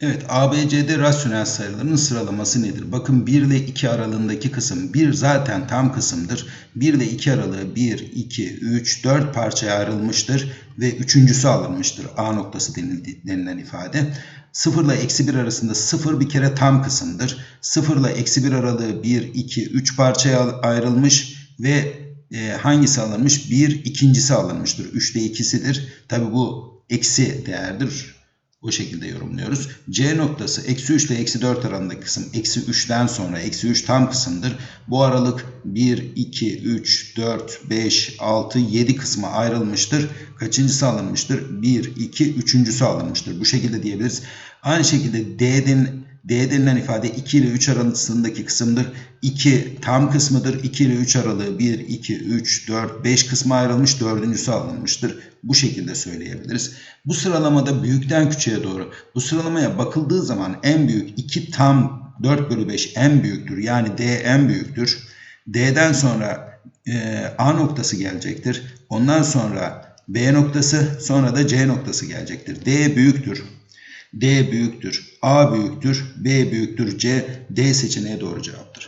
Evet, ABCD rasyonel sayılarının sıralaması nedir? Bakın 1 ile 2 aralığındaki kısım 1 zaten tam kısımdır. 1 ile 2 aralığı 1, 2, 3, 4 parçaya ayrılmıştır ve üçüncüsü alınmıştır. A noktası denilen ifade. 0 ile eksi 1 arasında 0 bir kere tam kısımdır. 0 ile eksi 1 aralığı 1, 2, 3 parçaya ayrılmış ve e, hangisi alınmış? 1 ikincisi alınmıştır. 3'te ikisidir. Tabi bu eksi değerdir. O şekilde yorumluyoruz. C noktası eksi 3 ile eksi 4 arasındaki kısım eksi 3'ten sonra eksi 3 tam kısımdır. Bu aralık 1, 2, 3, 4, 5, 6, 7 kısma ayrılmıştır. Kaçıncısı alınmıştır? 1, 2, üçüncüsü alınmıştır. Bu şekilde diyebiliriz. Aynı şekilde D'den D denilen ifade 2 ile 3 arasındaki kısımdır. 2 tam kısmıdır. 2 ile 3 aralığı 1, 2, 3, 4, 5 kısma ayrılmış. Dördüncüsü alınmıştır. Bu şekilde söyleyebiliriz. Bu sıralamada büyükten küçüğe doğru. Bu sıralamaya bakıldığı zaman en büyük 2 tam 4 bölü 5 en büyüktür. Yani D en büyüktür. D'den sonra e, A noktası gelecektir. Ondan sonra B noktası sonra da C noktası gelecektir. D büyüktür. D büyüktür. A büyüktür. B büyüktür. C. D seçeneği doğru cevaptır.